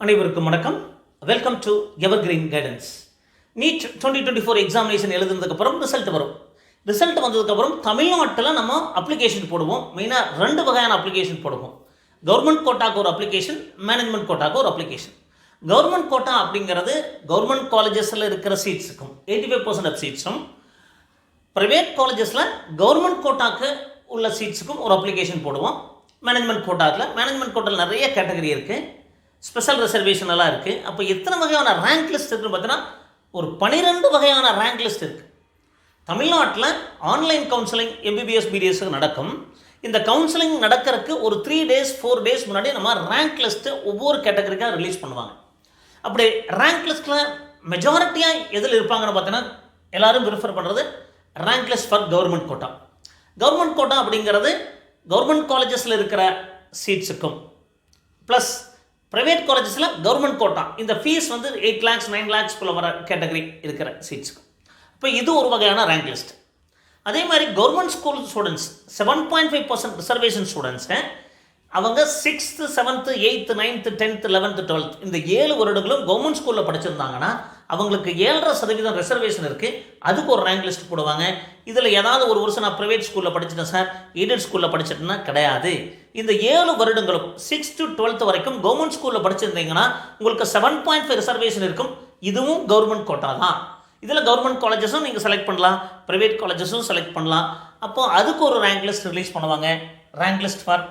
அனைவருக்கும் வணக்கம். Welcome to evergreen guidance NEET twenty twenty four examination எழுதுனதுக்கப்புறம் result வரும் result வந்ததுக்கப்புறம் தமிழ்நாட்டில் நம்ம அப்ளிகேஷன் போடுவோம். மெயினாக ரெண்டு வகையான அப்ளிகேஷன் போடுவோம். கவர்மெண்ட் கோட்டாக்கு ஒரு அப்ளிகேஷன் மேனேஜ்மெண்ட் கோட்டாக்கு ஒரு அப்ளிகேஷன் கவர்மெண்ட் கோட்டா அப்படிங்கிறது கவர்மெண்ட் காலேஜஸில் இருக்கிற சீட்ஸுக்கும் எயிட்டி ஃபைவ் பர்சன்ட் ஆஃப் சீட்ஸும் ப்ரைவேட் காலேஜஸில் கவர்மெண்ட் கோட்டாக்கு உள்ள சீட்ஸுக்கும் ஒரு அப்ளிகேஷன் போடுவோம். மேனேஜ்மெண்ட் கோட்டாவில் மேனேஜ்மெண்ட் கோட்டாவில் நிறைய கேட்டகரி இருக்குது ஸ்பெஷல் ரிசர்வேஷன் எல்லாம் இருக்குது அப்போ எத்தனை வகையான ரேங்க் லிஸ்ட் இருக்குன்னு பார்த்தீங்கன்னா ஒரு பன்னிரெண்டு வகையான ரேங்க் லிஸ்ட் இருக்குது தமிழ்நாட்டில் ஆன்லைன் கவுன்சிலிங் எம்பிபிஎஸ் பிடிஎஸ்க்கு நடக்கும். இந்த கவுன்சிலிங் நடக்கிறதுக்கு ஒரு த்ரீ டேஸ் ஃபோர் டேஸ் முன்னாடி நம்ம ரேங்க் லிஸ்ட்டு ஒவ்வொரு கேட்டகரிக்காக ரிலீஸ் பண்ணுவாங்க. அப்படி ரேங்க் லிஸ்ட்டில் மெஜாரிட்டியாக எதில் இருப்பாங்கன்னு பார்த்தீங்கன்னா எல்லாரும் ப்ரிஃபர் பண்ணுறது rank list for government quota government quota அப்படிங்கிறது கவர்மெண்ட் காலேஜஸில் இருக்கிற சீட்ஸுக்கும் ப்ளஸ் ப்ரைவேட் காலேஜஸில் கவர்மெண்ட் கோட்டா இந்த ஃபீஸ் வந்து எயிட் லேக்ஸ் நைன் லேக்ஸ்க்குள்ளே வர கேட்டகரி இருக்கிற சீட்ஸுக்கு இப்போ இது ஒரு வகையான ரேங்க் லிஸ்ட் அதே மாதிரி government school students seven point five percent reservation ஸ்டூடெண்ட்ஸை அவங்க sixth seventh eighth ninth tenth eleventh twelfth இந்த ஏழு வருடங்களும் கவர்மெண்ட் ஸ்கூலில் படிச்சிருந்தாங்கன்னா அவங்களுக்கு ஏழரை சதவீதம் ரிசர்வேஷன் இருக்குது அதுக்கு ஒரு ரேங்க் லிஸ்ட் போடுவாங்க. இதில் ஏதாவது ஒரு வருஷம் நான் ப்ரைவேட் ஸ்கூலில் படிச்சிட்டேன் சார் எய்டட் ஸ்கூலில் படிச்சிட்டேன்னா கிடையாது. இந்த ஏழு வருடங்களும் சிக்ஸ் டு டுவெல்த் வரைக்கும் கவர்மெண்ட் ஸ்கூலில் படிச்சிருந்தீங்கன்னா உங்களுக்கு செவன் பாயிண்ட் ஃபைவ் ரிசர்வேஷன் இருக்கும். இதுவும் கவர்மெண்ட் கோட்டா தான். இதில் கவர்மெண்ட் காலேஜஸும் நீங்கள் செலக்ட் பண்ணலாம். ப்ரைவேட் காலேஜஸும் செலக்ட் பண்ணலாம். அப்போ அதுக்கு ஒரு ரேங்க் லிஸ்ட் ரிலீஸ் பண்ணுவாங்க. Rank list for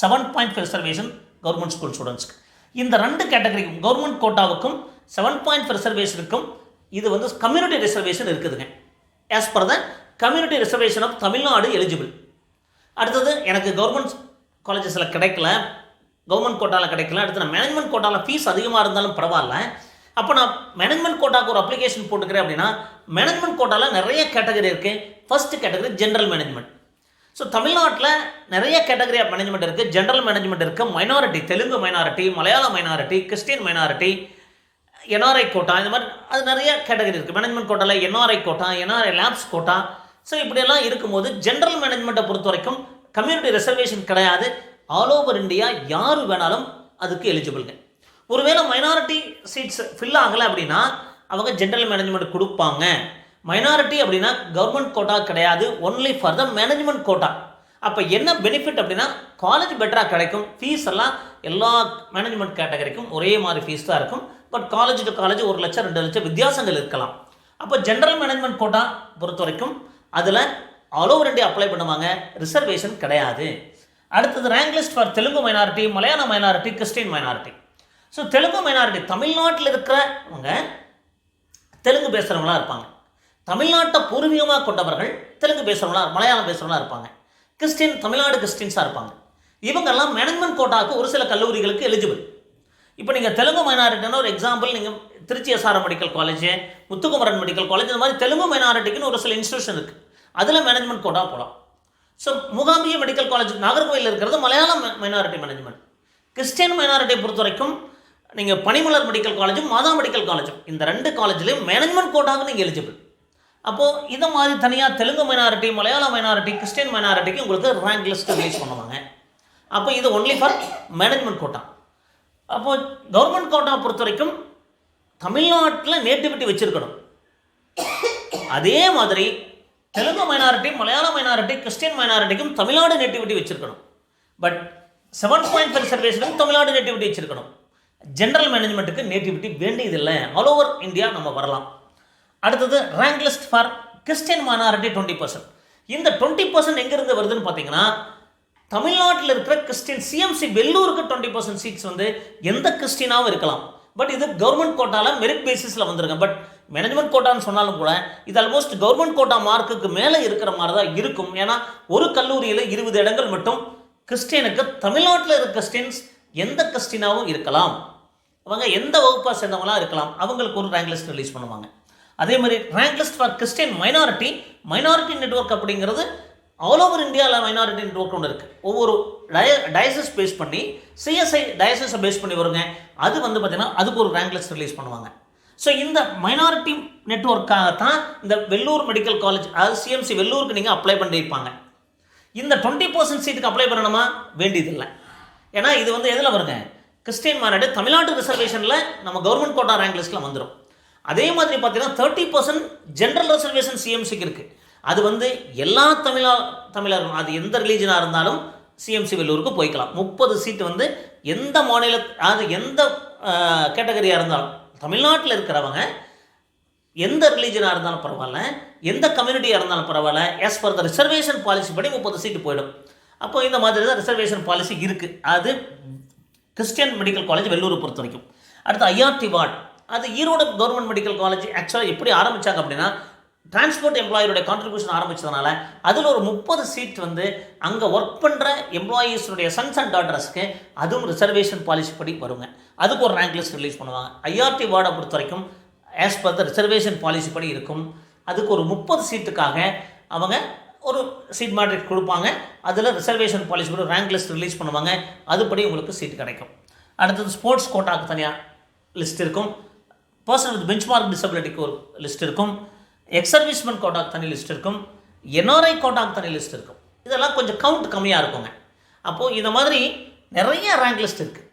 seven point five reservation government school ஸ்டூடெண்ட்ஸ்க்கு இந்த ரெண்டு கேட்டகரிக்கும் கவர்மெண்ட் கோட்டாவுக்கும் செவன் பாயிண்ட் ரிசர்வேஷனுக்கும் இது வந்து கம்யூனிட்டி ரிசர்வேஷன் இருக்குதுங்க. As per the community reservation of Tamil Nadu eligible அடுத்தது எனக்கு கவர்மெண்ட் காலேஜஸில் கிடைக்கல கவர்மெண்ட் கோட்டாவில் கிடைக்கல அடுத்து நான் மேனேஜ்மெண்ட் கோட்டாவில் ஃபீஸ் அதிகமாக இருந்தாலும் பரவாயில்ல. அப்போ நான் மேனேஜ்மெண்ட் கோட்டாக்கு ஒரு அப்ளிகேஷன் போட்டுக்கிறேன் அப்படின்னா மேனேஜ்மெண்ட் கோட்டாவில் நிறைய கேட்டகரி இருக்குது first category general management so தமிழ்நாட்டில் நிறைய கேட்டகரி ஆஃப் மேனேஜ்மெண்ட் இருக்குது ஜென்ரல் மேனேஜ்மெண்ட் இருக்குது minority Telugu minority Malayala minority Christian minority NRI quota இந்த மாதிரி அது நிறைய கேட்டகரி இருக்குது மேனேஜ்மெண்ட் கோட்டாவில் NRI quota NRI lapse quota. So இப்படியெல்லாம் இருக்கும்போது ஜென்ரல் மேனேஜ்மெண்ட்டை பொறுத்த வரைக்கும் கம்யூனிட்டி ரிசர்வேஷன் கிடையாது. ஆல் ஓவர் இந்தியா யார் வேணாலும் அதுக்கு எலிஜிபிள்ங்க ஒருவேளை மைனாரிட்டி சீட்ஸ் ஃபில் ஆகலை அப்படின்னா அவங்க ஜென்ரல் மேனேஜ்மெண்ட் கொடுப்பாங்க. மைனாரிட்டி அப்படின்னா கவர்மெண்ட் கோட்டா கிடையாது. Only for the management quota. அப்போ என்ன பெனிஃபிட் அப்படின்னா காலேஜ் பெட்டராக கிடைக்கும். ஃபீஸ் எல்லாம் எல்லா மேனேஜ்மெண்ட் கேட்டகரிக்கும் ஒரே மாதிரி ஃபீஸ் தான் இருக்கும். பட் காலேஜ் டு காலேஜ் ஒரு லட்சம் ரெண்டு லட்சம் வித்தியாசங்கள் இருக்கலாம். அப்போ ஜென்ரல் மேனேஜ்மெண்ட் கோட்டா பொறுத்த வரைக்கும் அதில் ஆல் ஓவர் அப்ளை பண்ணுவாங்க. ரிசர்வேஷன் கிடையாது. அடுத்தது rank list for Telugu minority Malayala minority Christian minority so Telugu minority தமிழ்நாட்டில் இருக்கிறவங்க தெலுங்கு பேசுகிறவங்களா இருப்பாங்க. தமிழ்நாட்டை பூர்வீகமாக கொண்டவர்கள் தெலுங்கு பேசுகிறவங்களா மலையாளம் பேசுகிறவங்களா இருப்பாங்க. கிறிஸ்டின் தமிழ்நாடு கிறிஸ்டின்ஸாக இருப்பாங்க. இவங்கெல்லாம் மேனேஜ்மெண்ட் கோட்டாவுக்கு ஒரு சில கல்லூரிகளுக்கு எலிஜிபிள் இப்போ நீங்கள் தெலுங்கு மைனாரிட்டின்னு ஒரு எக்ஸாம்பிள் நீங்கள் Trichy SRM medical college Muthukumaran medical college இந்த மாதிரி தெலுங்கு மைனாரிட்டிக்குன்னு ஒரு சில இன்ஸ்டியூஷன் இருக்குது அதில் மேனேஜ்மெண்ட் கோட்டா போகலாம் so Mookambika medical college Nagercoil இருக்கிறது மலையாளம் மைனாரிட்டி மேனேஜ்மெண்ட் கிறிஸ்டியன் மைனாரிட்டியை பொறுத்த வரைக்கும் நீங்கள் பனிமலர் மெடிக்கல் காலேஜும் மாதா மெடிக்கல் காலேஜும் இந்த ரெண்டு காலேஜ்லேயும் மேனேஜ்மெண்ட் கோட்டாவுக்கு நீங்கள் எலிஜிபிள் அப்போது இதை மாதிரி தனியாக Telugu minority Malayala minority Christian மைனாரிட்டிக்கு உங்களுக்கு ரேங்க் லிஸ்ட் ரிலீஸ் பண்ணுவாங்க. அப்போ இது ஒன்லி ஃபார் மேனேஜ்மெண்ட் கோட்டா அப்போது கவர்மெண்ட் கோட்டா பொறுத்த வரைக்கும் தமிழ்நாட்டில் நேட்டிவிட்டி வச்சுருக்கணும். அதே மாதிரி Telugu minority Malayala minority Christian மைனாரிட்டிக்கும் Tamil Nadu nativity வச்சுருக்கணும். பட் செவன் பாயிண்ட் ஃபைவ் ரிசர்வேஷனுக்கும் தமிழ்நாடு நேட்டிவிட்டி வச்சுருக்கணும். ஜென்ரல் மேனேஜ்மெண்ட்டுக்கு நேட்டிவிட்டி வேண்டியதில்லை. ஆல் ஓவர் இந்தியா நம்ம வரலாம். அடுத்தது rank list for Christian minority twenty percent இந்த டுவெண்ட்டி பர்சன்ட் எங்கேருந்து வருதுன்னு பார்த்தீங்கன்னா தமிழ்நாட்டில் இருக்கிற கிறிஸ்டின் சிஎம்சி வெள்ளூருக்கு டுவெண்ட்டி பர்சன்ட் சீட்ஸ் வந்து எந்த கிறிஸ்டினாவும் இருக்கலாம். பட் இது கவர்மெண்ட் கோட்டாவில் மெரிட் பேசிஸில் வந்துருங்க பட் மேனேஜ்மெண்ட் கோட்டான்னு சொன்னாலும் கூட இது ஆல்மோஸ்ட் கவர்மெண்ட் கோட்டா மார்க்குக்கு மேலே இருக்கிற மாதிரி தான் இருக்கும். ஏன்னா ஒரு கல்லூரியில் இருபது இடங்கள் மட்டும் கிறிஸ்டியனுக்கு தமிழ்நாட்டில் இருக்கிற கிறிஸ்டின்ஸ் எந்த கிறிஸ்டினாவும் இருக்கலாம். அவங்க எந்த வகுப்பாக சேர்ந்தவங்களாம் இருக்கலாம். அவங்களுக்கு ஒரு ரேங்க் லிஸ்ட் ரிலீஸ் பண்ணுவாங்க. அதே மாதிரி rank list for Christian minority minority network அப்படிங்கிறது ஆல் ஓவர் இந்தியாவில் மைனாரிட்டி நெட்ஒர்க் ஒன்று இருக்குது ஒவ்வொரு டய டயசஸ் பேஸ் பண்ணி சிஎஸ்ஐ டயசஸை பேஸ் பண்ணி வருங்க. அது வந்து பார்த்திங்கன்னா அதுக்கு ஒரு ரேங்க் லிஸ்ட் ரிலீஸ் பண்ணுவாங்க. ஸோ இந்த மைனாரிட்டி நெட்ஒர்க்காக தான் இந்த வெள்ளூர் மெடிக்கல் காலேஜ் அதாவது சிஎம்சி வெள்ளூருக்கு நீங்கள் அப்ளை பண்ணியிருப்பாங்க. இந்த டுவெண்ட்டி பர்சன்ட் சீட்டுக்கு அப்ளை பண்ணணுமா? வேண்டியதில்லை. ஏன்னா இது வந்து எதில் வருங்க? கிறிஸ்டியன் மாநாடு தமிழ்நாட்டு ரிசர்வேஷனில் நம்ம கவர்மெண்ட் கோட்டா ரேங்க் லிஸ்ட்டில் வந்துடும் அதே மாதிரி பார்த்தீங்கன்னா தேர்ட்டி பர்சன்ட் ஜென்ரல் ரிசர்வேஷன் சிஎம்சிக்கு இருக்குது அது வந்து எல்லா தமிழா தமிழர்களும் அது எந்த ரிலீஜனாக இருந்தாலும் சிஎம்சி வெள்ளூருக்கு போய்க்கலாம். முப்பது சீட்டு வந்து எந்த மாநில அது எந்த கேட்டகரியாக இருந்தாலும் தமிழ்நாட்டில் இருக்கிறவங்க எந்த ரிலீஜனாக இருந்தாலும் பரவாயில்ல எந்த கம்யூனிட்டியாக இருந்தாலும் பரவாயில்ல as per the reservation policy படி முப்பது சீட்டு போயிடும். அப்போ இந்த மாதிரி தான் ரிசர்வேஷன் பாலிசி இருக்குது அது கிறிஸ்டியன் மெடிக்கல் காலேஜ் வெள்ளூரை பொறுத்த வரைக்கும். அடுத்து ஐஆர்டி வார்டு அது ஈரோடு கவர்மெண்ட் மெடிக்கல் காலேஜ் ஆக்சுவலாக எப்படி ஆரம்பித்தாங்க அப்படின்னா டிரான்ஸ்போர்ட் எம்ப்ளாயியோட கான்ட்ரிபியூஷன் ஆரம்பித்ததுனால அதில் ஒரு முப்பது சீட் வந்து அங்கே ஒர்க் பண்ணுற எம்ப்ளாயீஸுடைய சன்ஸ் அண்ட் டாட்டர்ஸ்க்கு அதுவும் ரிசர்வேஷன் பாலிசி படி வருங்க. அதுக்கு ஒரு ரேங்க் லிஸ்ட் ரிலீஸ் பண்ணுவாங்க. ஐஆர்டி வார்டை பொறுத்த வரைக்கும் as per the reservation policy படி இருக்கும். அதுக்கு ஒரு முப்பது சீட்டுக்காக அவங்க ஒரு சீட் மாட்ரிக் கொடுப்பாங்க. அதில் ரிசர்வேஷன் பாலிசி படி ரேங்க் லிஸ்ட் ரிலீஸ் பண்ணுவாங்க. அதுபடி உங்களுக்கு சீட் கிடைக்கும். அடுத்தது ஸ்போர்ட்ஸ் கோட்டாக்கு தனியாக லிஸ்ட் இருக்கும். பர்சன் வித் பெஞ்ச்மார்க் டிசபிலிட்டிக்கு ஒரு லிஸ்ட் இருக்கும். எக்ஸ் சர்வீஸ்மென் கோட்டாக்கு தனி லிஸ்ட் இருக்கும். என்ஆர்ஐ கோட்டாக்கு தனி லிஸ்ட் இருக்கும். இதெல்லாம் கொஞ்சம் கவுண்ட் கம்மியாக இருக்குங்க. அப்போது இந்த மாதிரி நிறைய ரேங்க் லிஸ்ட் இருக்குது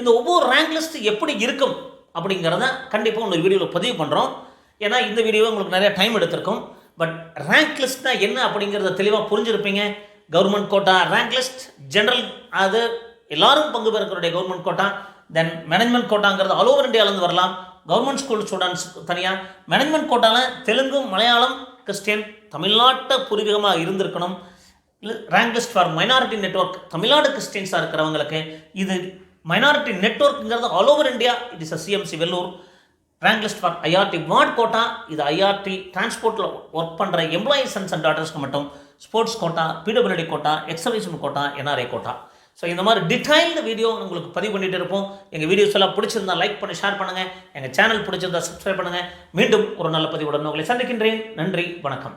இந்த ஒவ்வொரு ரேங்க் லிஸ்ட் எப்படி இருக்கும் அப்படிங்கிறத கண்டிப்பாக ஒரு வீடியோவில் பதிவு பண்ணுறோம் ஏன்னா இந்த வீடியோ உங்களுக்கு நிறைய டைம் எடுத்திருக்கும். பட் ரேங்க் லிஸ்ட்னா என்ன அப்படிங்கிறத தெளிவாக புரிஞ்சிருப்பீங்க. Government quota rank list general அது எல்லாரும் பங்கு பெறக்கூடிய கவர்மெண்ட் கோட்டா தென் மேனேஜ்மெண்ட் கோட்டாங்கிறது ஆல் ஓவர் இந்தியாவிலேருந்து வரலாம். கவர்மெண்ட் ஸ்கூல் ஸ்டூடெண்ட்ஸ் தனியாக மேனேஜ்மெண்ட் கோட்டாவில் தெலுங்கு மலையாளம் கிறிஸ்டியன் தமிழ்நாட்டை பூர்வீகமாக இருந்திருக்கணும். Rank list for minority network Tamil Nadu கிறிஸ்டியன்ஸாக இருக்கிறவங்களுக்கு இது minority நெட்வொர்க்குங்கிறது all over India it is CMC Vellore rank list for IRT ward quota இது ஐஆர்டி டிரான்ஸ்போர்ட்டில் ஒர்க் பண்ணுற எம்ப்ளாயீஸ் சன்ஸ் அண்ட் டாட்டர்ஸ்க்கு மட்டும் sports quota PWD quota ex servicemen quota NRI quota so இந்த மாதிரி detailed video உங்களுக்கு பதிவு பண்ணிட்டு இருப்போம். எங்கள் வீடியோஸ் எல்லாம் பிடிச்சிருந்தா லைக் பண்ணி ஷேர் பண்ணுங்கள் எங்கள் சேனல் பிடிச்சிருந்தா சப்ஸ்கிரைப் பண்ணுங்கள் மீண்டும் ஒரு நல்ல பதிவுடன் உங்களை சந்திக்கின்றேன். நன்றி வணக்கம்.